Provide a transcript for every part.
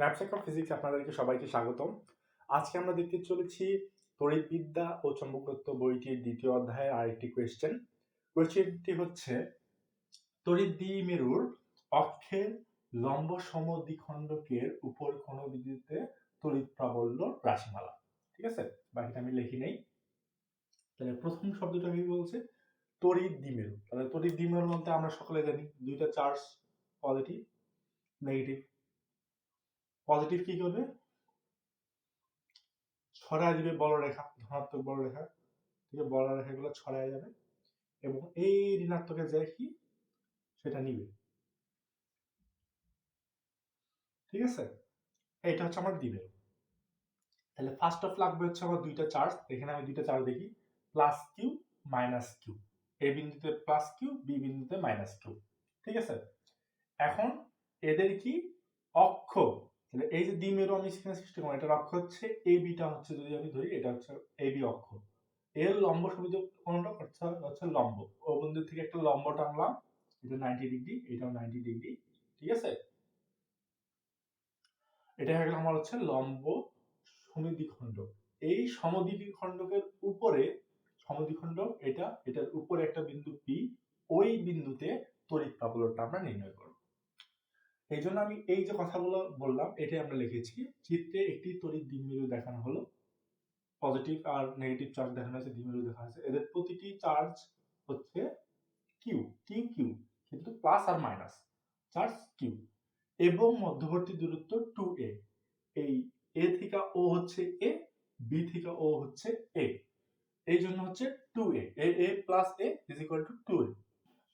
স্ন্যাপস্যাক of physics আপনাদেরকে সবাইকে স্বাগতম। আজকে আমরা দেখতে চলেছি তড়িৎবিদ্যা ও চৌম্বকত্ব বইটির দ্বিতীয় অধ্যায়ের আরেকটি কোয়েশ্চেন কোয়েশ্চেনটি হচ্ছে তড়িৎ দ্বিমেরুর অক্ষের লম্ব সমদ্বিখণ্ডকের উপর কোন বিন্দুতে তড়িৎ প্রাবল্য রাশিমালা। ঠিক আছে? বাকিটা আমি লিখি নেই। তাহলে প্রথম শব্দটা কি বলছে তড়িৎ দ্বিমেরু তাহলে তড়িৎ দ্বিমেরু বলতে আমরা সকলে জানি, দুইটা চার্জ পজিটিভ নেগেটিভ পজিটিভ কি করবে ছড়ায় দিবে বলরেখা ধনাত্মক বড় বলরেখা ঠিক আছে বলরেখাগুলো ছড়ায় যাবে এবং এই ঋণাত্মকের যে কি? সেটা নিবে। ঠিক আছে? এটা হচ্ছে আমার দিবে। তাহলে ফার্স্ট অফ লাগবে হচ্ছে আমার দুইটা চার্জ এখানে আমি দুইটা চার্জ দেখি। Plus Q minus Q A বিন্দুতে প্লাস কিউ বি বিন্দুতে মাইনাস কিউ ঠিক আছে? এখন এদের কি? অক্ষ। তাহলে এই যে দ্বিমেরু আমি সেখানে সৃষ্টি করলাম, এটার অক্ষ হচ্ছে এ বিটা হচ্ছে যদি আমি ধরি, এটা হচ্ছে এ বি অক্ষ। এর লম্ব সমিত কোনটা হচ্ছে লম্ব। ও বিন্দু থেকে একটা লম্ব টানলাম, এটা নাইনটি ডিগ্রি এটাও নাইনটি ডিগ্রি ঠিক আছে? এটা হয়ে গেল আমার হচ্ছে লম্ব সমদ্বিখণ্ডক এই সমদ্বিখণ্ডকের উপরে সমদ্বিখণ্ডক এটা, এটার উপরে একটা বিন্দু পি ওই বিন্দুতে তড়িৎ প্রাবল্যটা আমরা নির্ণয় করব। এই জন্য আমি এই যে কথাগুলো বললাম, এটাই আমরা লিখেছি। চিত্রে একটি তড়িৎ দ্বিমেরু দেখানো হলো। পজিটিভ আর নেগেটিভ চার্জ দেখানো হয়েছে দ্বিমেরু দেখা হয়েছে। এদের প্রতিটি চার্জ হচ্ছে কিউ কিউ কিউ কিন্তু প্লাস আর মাইনাস চার্জ কিউ এবং মধ্যবর্তী দূরত্ব টু এ এই এ থেকে ও হচ্ছে এ বি থেকে ও হচ্ছে এ এই জন্য হচ্ছে two a a plus a is equal to two a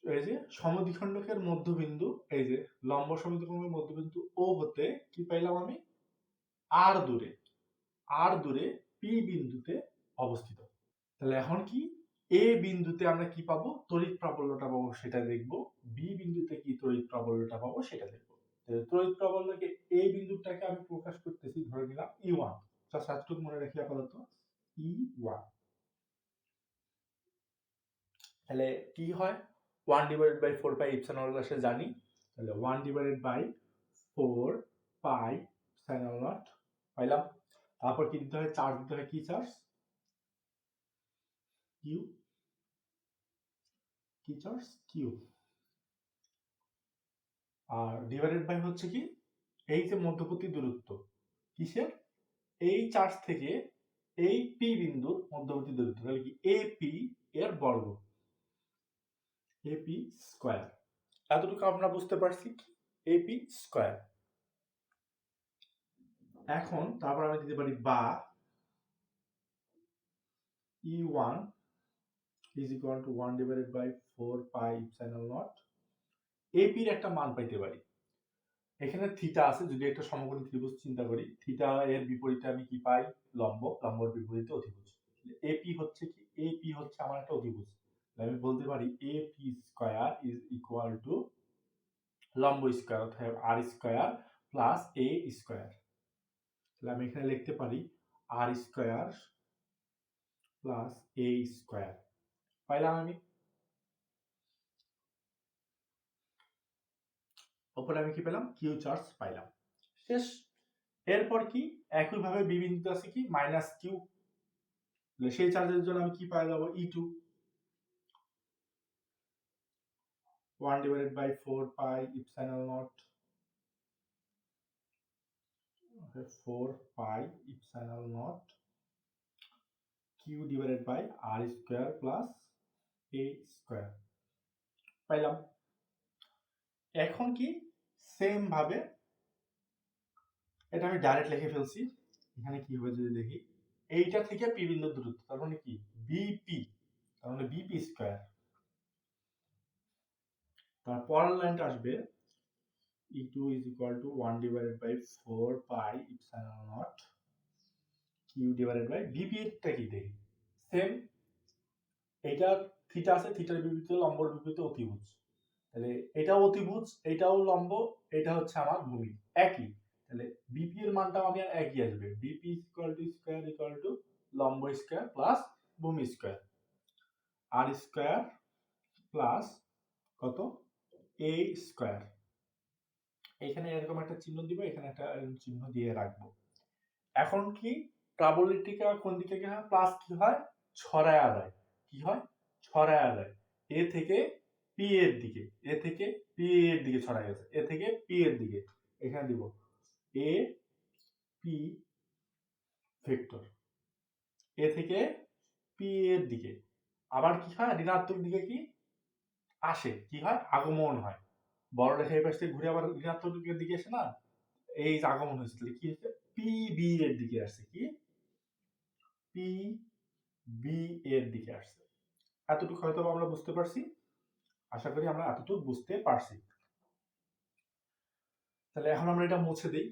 এই যে সমদ্বিখণ্ডকের মধ্যবিন্দু, এই যে লম্ব সমদ্বিখণ্ডকের মধ্যবিন্দু ও হতে কি পাইলাম আমি? আর দূরে। আর দূরে পি বিন্দুতে অবস্থিত। তাহলে এখন কি? এ বিন্দুতে আমরা কি পাবো? তড়িৎ প্রাবল্যটা পাবো, সেটা দেখব। বি বিন্দুতে কি তড়িৎ প্রাবল্যটা পাবো, সেটা দেখব। তড়িৎ প্রাবল্যকে এই বিন্দুটাকে আমি প্রকাশ করতেছি, ধরে নিলাম ই ওয়ান সাতটুক মনে রাখি আপাতত। ই ওয়ান তাহলে কি হয়? One divided by four pi epsilon naught সে জানি, তাহলে one divided by four pi sine naught পাইলাম। তারপর কি দিতে হয়? চার্জ দিতে হয় কি চার্জ কিউ কি চার্জ কিউ আর ডিভাইডেড বাই হচ্ছে কি? এই যে মধ্যবর্তী দূরত্ব, কিসের? এই চার্জ থেকে এই পি বিন্দুর মধ্যবর্তী দূরত্ব, তাহলে কি? এ পি এর বর্গ। এপি স্কোয়ার এতটুকু আমরা বুঝতে পারছি কি? এপি স্কোয়ার এখন তারপর আমি দিতে পারি বা E one is equal to one divided by four pi epsilon naught এপির একটা মান পাইতে পারি। এখানে থিটা আছে যদি একটা সমকোণী ত্রিভুজ চিন্তা করি থিটা এর বিপরীতে আমি কি পাই? লম্ব লম্বর বিপরীতে অতিভুজ এপি হচ্ছে কি? এপি হচ্ছে আমার একটা অতিভুজ আমি বলতে পারি A P square is equal to লম্ব স্কোয়ার অর্থাৎ r square plus a square তাহলে আমি এখানে লিখতে পারি r square plus a square পাইলাম আমি। ওপরে আমি কি পেলাম? কিউ চার্জ পাইলাম। শেষ। এরপর কি? একইভাবে বিবিন্দু আছে কি? মাইনাস কিউ সেই চার্জের জন্য আমি কি পাই? যাব E two 1 divided by 4 pi epsilon naught okay, 4 pi epsilon naught q divided by r square plus a square পাইলাম এখন কি সেম ভাবে এটা আমি ডাইরেক্ট লিখে ফেলছি এখানে কি হবে যদি দেখি এইটা থেকে পি বিন্দুর দূরত্ব তার মানে কি বিপি তার মানে বিপি স্কয়ার তার পরের লাইনটা আসবে E two is equal to one divided by four pi epsilon naught Q divided by BP টা কি দেখি? সেম এটা থিটা আছে থিটার বিপরীতে লম্বর বিপরীতে অতিভুজ। তাহলে এটাও অতিভুজ, এটাও লম্ব, এটা হচ্ছে আমার ভূমি একই। তাহলে বিপি এর মানটাও আমি আর একই আসবে BP equal to square equal to লম্ব স্কোয়ার প্লাস ভূমি স্কোয়ার আর স্কোয়ার প্লাস কত? এ স্কোয়ার এখানে এরকম একটা চিহ্ন দিব, এখানে একটা চিহ্ন দিয়ে রাখব। এখন কি? প্রাবলিটিকা কোন দিকে কি হয় প্লাস কি হয়? ছড়ায়া যায় কি হয়? ছড়ায়া যায় এ থেকে পি এর দিকে, এ থেকে পি এর দিকে ছড়ায় গেছে। এ থেকে পি এর দিকে। এখানে দিব এ পি ভেক্টর এ থেকে পি এর দিকে। আবার কি হয়? ঋণাত্মক দিকে কি? আসে, কি হয়? আগমন হয়। বড় রেখা এই পাশ থেকে ঘুরে আবার ঋণাত্মক দিকে আসে না, এই আগমন হয়েছে, তাহলে কি হচ্ছে পি বি এর দিকে আসছে, কি? পি বি এর দিকে আসছে। এতটুকু হয়তো আমরা বুঝতে পারছি। আশা করি আমরা এতটুকু বুঝতে পারছি। তাহলে এখন আমরা এটা মুছে দিই।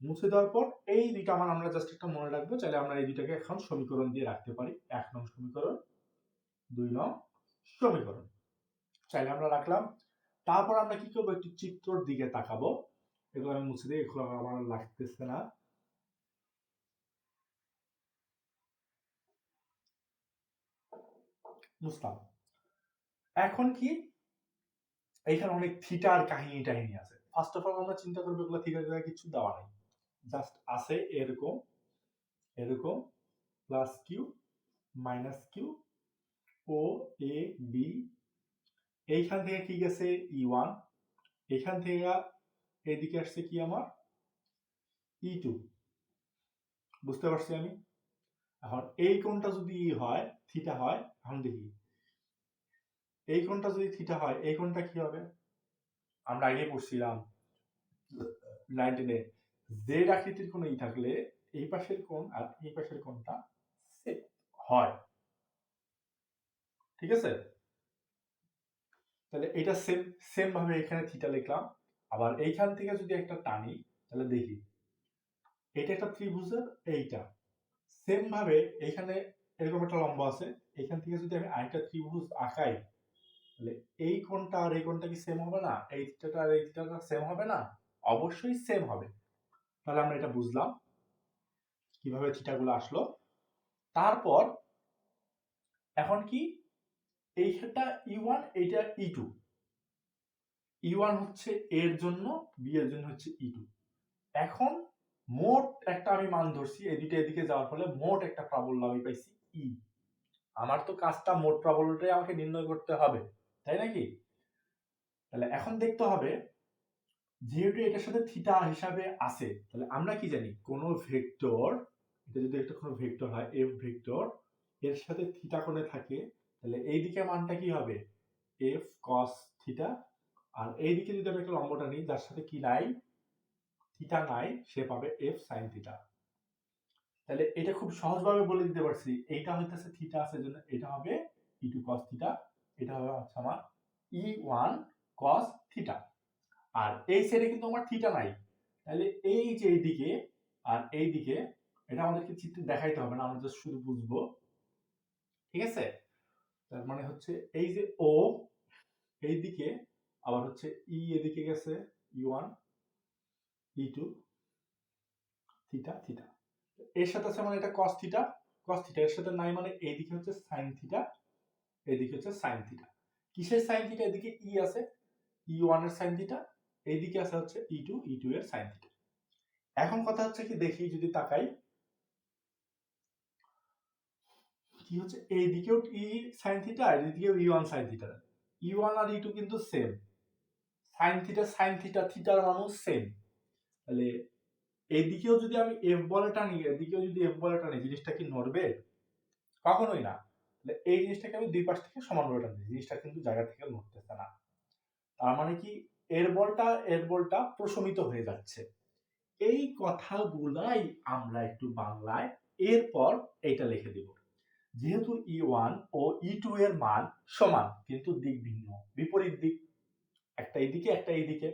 মুছে দেওয়ার পর এই দুইটা মান আমরা জাস্ট একটা মনে রাখব, চাইলে আমরা এই দুইটাকে এখন সমীকরণ দিয়ে রাখতে পারি। এক নং সমীকরণ, দুই নং সমীকরণ। চাইলে আমরা রাখলাম। তারপর আমরা কি করব? একটু চিত্রর দিকে তাকাবো। এগুলো আমি মুছে দিই, এগুলো আমার লাগতেছে না। মুসলাম এখন কি? এইখানে অনেক থিটার কাহিনী টাহিনী আছে। ফার্স্ট অফ অল আমরা চিন্তা করব এগুলো থিটা কিছু দেওয়া নেই। জাস্ট আছে, এরকম এরকম প্লাস কিউ মাইনাস কিউ ও এ বি এইখান থেকে কি গেছে? ই ওয়ান এখান থেকে এদিকে আসছে কি আমার? ই টু বুঝতে পারছি আমি? এখন এই কোণটা যদি ই হয় থিটা হয়, এখন দেখি। এই কোণটা যদি থিটা হয়, এই কোণটা কি হবে? আমরা আগে পড়ছিলাম নাইনটিনে জেড আকৃতির কোন ই থাকলে এই পাশের কোণ আর এই পাশের কোণটা হয়। ঠিক আছে? তাহলে এটা সেম সেম ভাবে এখানে থিটা লিখলাম। আবার এইখান থেকে যদি একটা টানি, তাহলে দেখি। এটা একটা ত্রিভুজের এইটা। সেম ভাবে এখানে এরকম একটা লম্বা আছে। এখান থেকে যদি আমি আরেকটা ত্রিভুজ আঁকাই, তাহলে এই কোণটা আর এই কোণটা কি সেম হবে না? এই থিটাটা আর এই থিটাটা সেম হবে না? অবশ্যই সেম হবে। তাহলে আমরা এটা বুঝলাম, কীভাবে থিটাগুলো আসলো। তারপর, এখন কি? এইটা ই ওয়ান এইটা ই টু ই ওয়ান হচ্ছে এর জন্য বি এর জন্য হচ্ছে ই টু এখন মোট একটা আমি মান ধরছি এই এদিকে যাওয়ার ফলে মোট একটা প্রাবল্য আমি পাইছি ই আমার তো কাজটা মোট প্রাবল্যটাই আমাকে নির্ণয় করতে হবে, তাই নাকি? তাহলে এখন দেখতে হবে, যেহেতু এটার সাথে থিটা হিসাবে আছে, তাহলে আমরা কি জানি? কোন ভেক্টর, এটা যদি একটা কোনো ভেক্টর হয় এফ ভেক্টর, এর সাথে থিটা কোণে থাকে তাহলে এই দিকে মানটা কি হবে? এফ কস থিটা আর এই দিকে যদি আমি একটা লম্বটা নিই, যার সাথে কি নাই? থিটা নাই, সে পাবে এফ সাইন থিটা তাহলে এটা খুব সহজভাবে বলে দিতে পারছি, এইটা হইতেছে থিটা আছে জন্য এটা হবে ই টু কস থিটা এটা হবে হচ্ছে আমার ই ওয়ান কস থিটা আর এই সাইডে কিন্তু আমার থিটা নাই। তাহলে এই যে এইদিকে আর এই দিকে এটা আমাদেরকে চিত্রে দেখাইতে হবে না, আমরা শুধু বুঝব। ঠিক আছে? তার মানে হচ্ছে এই যে ও এই দিকে আবার হচ্ছে ই এদিকে গেছে E one E two theta theta এর সাথে আছে মানে এটা কস থিটা কস থিটা এর সাথে নাই মানে এইদিকে হচ্ছে সাইন থিটা এদিকে হচ্ছে সাইন থিটা কিসের সাইন থিটা এদিকে ই আছে ই ওয়ানের সাইন থিটা এইদিকে আছে হচ্ছে ই টু ই টু এর সাইন থিটা এখন কথা হচ্ছে কি, দেখি যদি তাকাই। কি হচ্ছে? এইদিকেও ই সাইন থিটা আর এদিকেও E one sine theta E one আর ই টু কিন্তু same sine theta sine theta থিটার মানও সেম তাহলে এইদিকেও যদি আমি এফ বলে টানি এদিকেও যদি এফ বলে টানি, জিনিসটা কি নড়বে? কখনোই না। তাহলে এই জিনিসটাকে আমি দুই পাশ থেকে সমান সমানভাবে টানি জিনিসটা কিন্তু জায়গা থেকে নড়তেছে না। তার মানে কি? এর বলটা এর বলটা প্রশমিত হয়ে যাচ্ছে। এই কথাগুলাই আমরা একটু বাংলায় এরপর এটা লিখে দিব। যেহেতু ই ওয়ান ও ই টু এর মান সমান, কিন্তু দিক ভিন্ন। বিপরীত দিক, একটা এদিকে একটা এদিকে।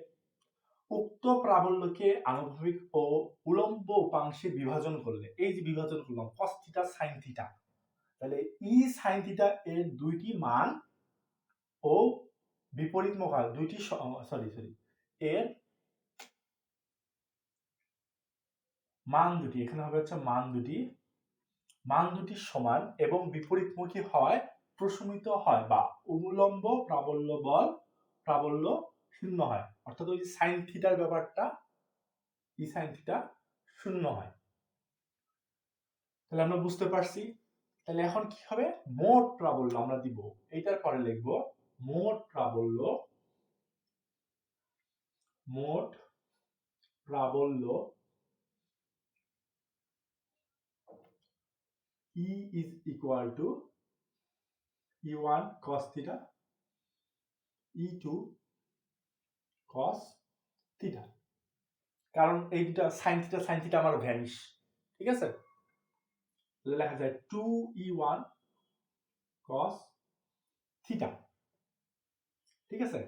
উক্ত প্রাবল্যকে আনুভূমিক ও উলম্ব উপাংশে বিভাজন করলে, এই যে বিভাজন করলাম কস থিটা সাইন থিটা তাহলে ই সাইন থিটা এর দুইটি মান ও বিপরীত মোকাল দুইটি সরি সরি এর মান দুটি, এখানে হবে হচ্ছে মান দুটি। মান দুটি সমান এবং বিপরীতমুখী হয়, প্রশমিত হয় বা উলম্ব প্রাবল্য বল প্রাবল্য শূন্য হয়। অর্থাৎ ওই সাইন থিটার ব্যাপারটা ই সাইন থিটা শূন্য হয়। তাহলে আমরা বুঝতে পারছি। তাহলে এখন কি হবে? মোট প্রাবল্য আমরা দিব। এইটার পরে লিখব, মোট প্রাবল্য মোট প্রাবল্য E is equal to E1 cos theta E2 cos theta. কারণ এই দুটা সাইন থিটা সাইন থিটা আমার ভ্যানিশ ঠিক আছে? লেখা যায় two E one cos theta ঠিক আছে?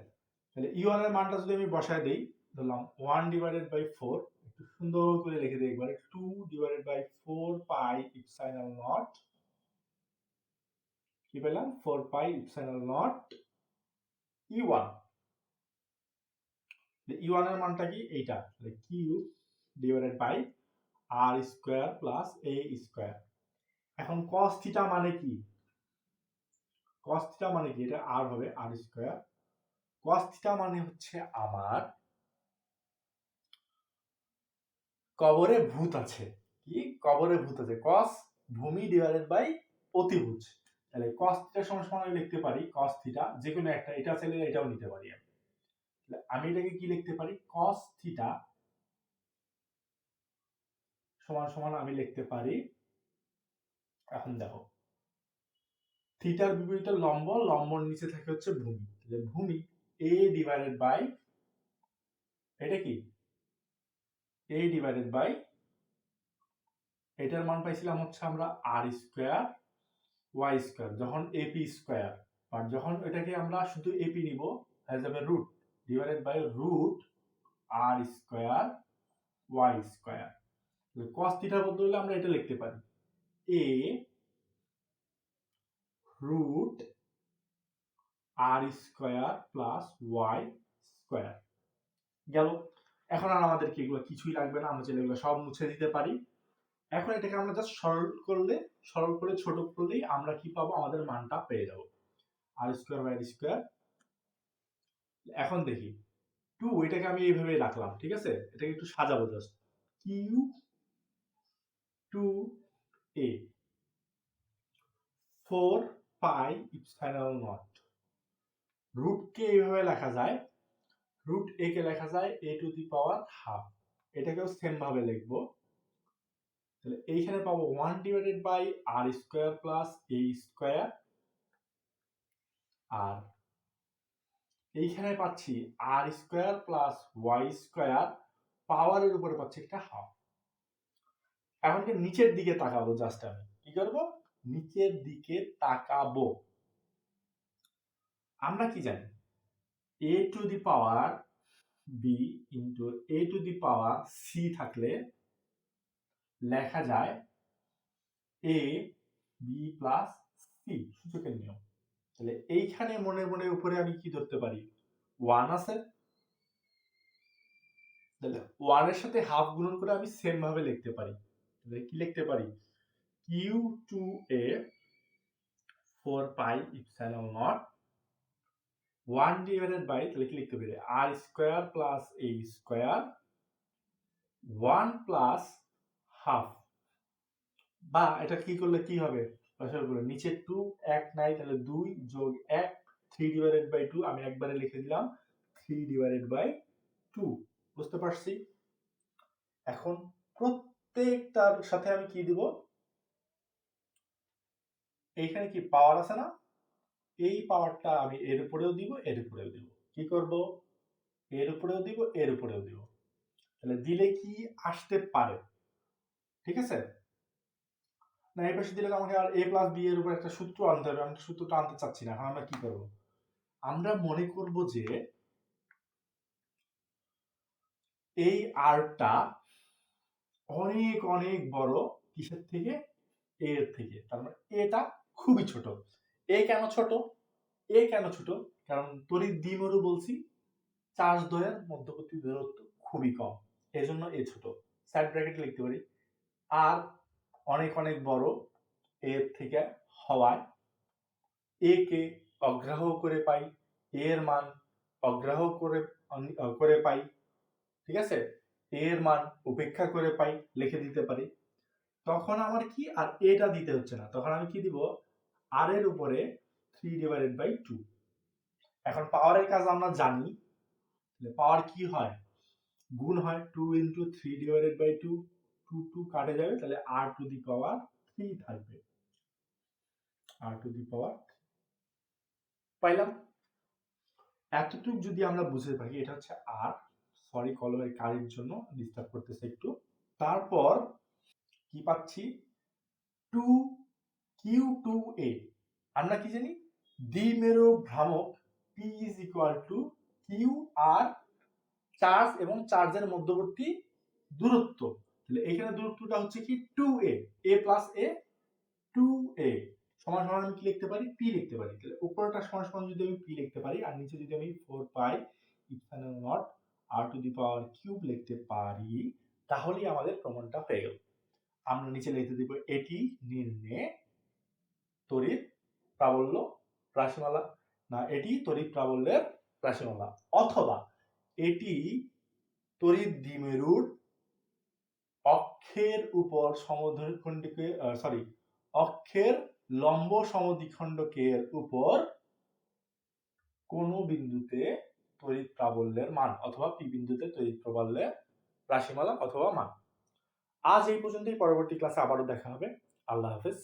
তাহলে ই ওয়ানের মানটা যদি আমি বসায় দিই, ধরলাম ওয়ান ডিভাইডেড বাই ফোর একটু সুন্দর করে লিখে দিই একবার। Two divided by four pi epsilon naught কি পেলাম? Four pi epsilon naught E one E ওয়ানের মানটা কি? এইটা। Q divided by r square plus a square এখন কস থিটা মানে কি? কস থিটা মানে কি? এটা আর হবে আর স্কোয়ার কস থিটা মানে হচ্ছে আমার কবরে ভূত আছে। কি? কবরে ভূত আছে। কস ভূমি ডিভাইডেড বাই অতিভুজ। তাহলে কস থিটা সমান সমান আমি লিখতে পারি কস থিটা যে কোনো একটা, এটা চাইলে এটাও নিতে পারি আমি। আমি এটাকে কি লিখতে পারি? কস থিটা সমান সমান আমি লিখতে পারি, এখন দেখো। থিটার বিপরীত লম্ব, লম্বর নিচে থাকে হচ্ছে ভূমি। ভূমি এ ডিভাইডেড বাই এটা কি? এ ডিভাইডেড বাই এটার মান পাইছিলাম হচ্ছে আমরা আর স্কোয়ার ওয়াই স্কোয়ার যখন এপি স্কোয়ার আর যখন এটাকে আমরা শুধু এপি নিব হয়ে যাবে root divided by root r square y square cos থিটার বদলে আমরা এটা লিখতে পারি a root r square plus y square গেল। এখন আর আমাদের আমাদেরকে এগুলো কিছুই লাগবে না, আমরা চাইলে এগুলো সব মুছে দিতে পারি। এখন এটাকে আমরা জাস্ট সরল করলে, সরল করে ছোট করলেই আমরা কি পাবো? আমাদের মানটা পেয়ে যাব। আর স্কোয়ার বাই স্কোয়ার এখন দেখি। টু, এটাকে আমি এইভাবে রাখলাম, ঠিক আছে? এটাকে একটু সাজাবো just Q two a four pi epsilon naught রুটকে এইভাবে লেখা যায়? রুট এ কে লেখা যায় a to the power half এটাকেও সেম ভাবে লিখব। তাহলে এইখানে পাবো one divided by r square plus a square আর এইখানে পাচ্ছি r square plus y square পাওয়ারের উপরে পাচ্ছি একটা হাফ এখন কি নিচের দিকে তাকাবো জাস্ট আমি। কি করব? নিচের দিকে তাকাবো। আমরা কি জানি? A to the power b into a to the power c থাকলে লেখা যায় এ বি প্লাস সি সূচকের নিয়ম। তাহলে এইখানে মনে মনে উপরে আমি কি ধরতে পারি? ওয়ান আছে। তাহলে ওয়ানের সাথে হাফ গুণন করে আমি সেম ভাবে লিখতে পারি। তাহলে কি লিখতে পারি? Q two a four pi epsilon naught one divided by, তাহলে কি লিখতে পারি r square plus a square one plus half. বা এটা কি করলে কি হবে? করে নিচে টু, এক নাই, তাহলে দুই যোগ এক, থ্রি ডিভাইডেড বাই টু, আমি একবারে লিখে দিলাম, থ্রি ডিভাইডেড বাই টু। বুঝতে পারছি? এখন প্রত্যেকটার সাথে আমি কি দিব? এইখানে কি পাওয়ার আছে না? এই পাওয়ারটা আমি এর উপরেও দিব, এর উপরেও দিব। কি করব? এর উপরেও দিব, এর উপরেও দিব। তাহলে দিলে কি আসতে পারে? ঠিক আছে? না, এই পাশে দিলে আমাকে আর এ প্লাস বি এর উপর একটা সূত্র আনতে হবে। আমি সূত্রটা আনতে চাচ্ছি না, এখন আমরা কি করব? আমরা মনে করব যে এই আরটা অনেক অনেক বড় কিসের থেকে? এর থেকে। তার মানে এটা খুবই ছোট। এ কেন ছোট? এ কেন ছোট? কারণ তড়িৎ দ্বিমেরু বলছি, চার্জ দ্বয়ের মধ্যবর্তী দূরত্ব খুবই কম। এজন্য এ ছোট। সাইড ব্র্যাকেটে লিখতে পারি। আর অনেক অনেক বড় এর থেকে হওয়ায় এ কে অগ্রাহ্য করে পাই এর মান অগ্রাহ্য করে করে পাই, ঠিক আছে? এর মান উপেক্ষা করে পাই, লিখে দিতে পারি। তখন আমার কি আর এটা দিতে হচ্ছে না। তখন আমি কি দিব? আর এর উপরে থ্রি ডিভাইডেড বাই টু এখন পাওয়ারের কাজ আমরা জানি পাওয়ার কি হয়? গুণ হয় two into three divided by two two two কাটে যাবে, তাহলে আর টু দি পাওয়ার থ্রি থাকবে। আর টু দি পাওয়ার পাইলাম? এতটুকু যদি আমরা বুঝতে পারি এটা হচ্ছে আর সরি কলমের কাজের জন্য ডিস্টার্ব করতেছে একটু। তারপর কি পাচ্ছি? টু কিউ টু এ আমরা কি জানি? দ্বিমেরু ভ্রামক P is equal to Q R charge এবং চার্জের মধ্যবর্তী দূরত্ব। তাহলে এখানে দূরত্বটা হচ্ছে কি? Two a a plus a two a সমান সমান আমি কি লিখতে পারি? পি লিখতে পারি। তাহলে উপরটা সমান সমান যদি আমি পি লিখতে পারি, আর নিচে যদি আমি four pi ethanol naught r to the power cube লিখতে পারি, তাহলেই আমাদের প্রমাণটা হয়ে গেল। আমরা নিচে লিখতে দিব এটি নির্ণয়ে তড়িৎ প্রাবল্য রাশিমালা। না, এটি তড়িৎ প্রাবল্যের রাশিমালা। অথবা এটি তড়িৎ দ্বিমেরুর অক্ষের উপর সমদ্বিখণ্ডকে সরি অক্ষের লম্ব সমদ্বিখণ্ডকের উপর কোন বিন্দুতে তড়িৎ প্রাবল্যের মান অথবা পি বিন্দুতে তড়িৎ প্রাবল্যের রাশিমালা অথবা মান। আজ এই পর্যন্তই। পরবর্তী ক্লাসে আবারও দেখা হবে। আল্লাহ হাফেজ।